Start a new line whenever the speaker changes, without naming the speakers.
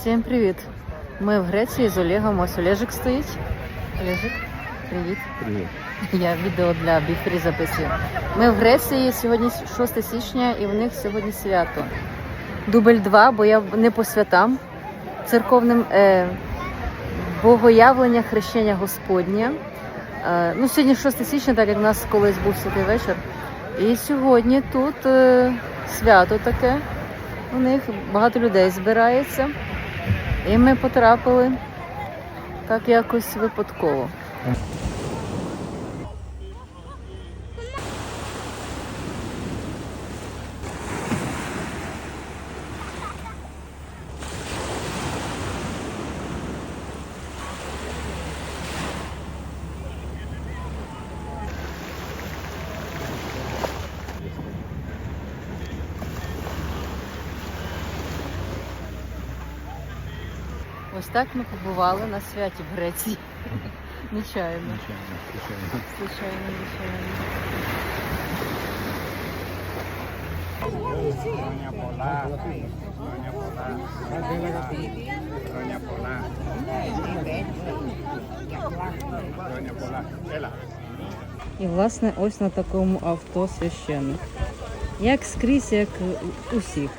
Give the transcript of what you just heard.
Всім привіт! Ми в Греції з Олегом. Ось Олежик стоїть. Олежик, привіт.
Привіт.
Я відео для Біфрі записую. Ми в Греції сьогодні 6 січня і в них сьогодні свято. Дубль 2, бо я не по святам. Церковним е, богоявлення хрещення Господнє. Е, ну, сьогодні 6 січня, так як в нас колись був святий вечір. І сьогодні тут е, свято таке. У них багато людей збирається. І ми потрапили так якось випадково. Ось так ми побували на святі в Греції. Нечаянно. Звичайно, звичайно.
Pola. Ela.
І власне ось на такому авто священник. Як скрізь, як у всіх.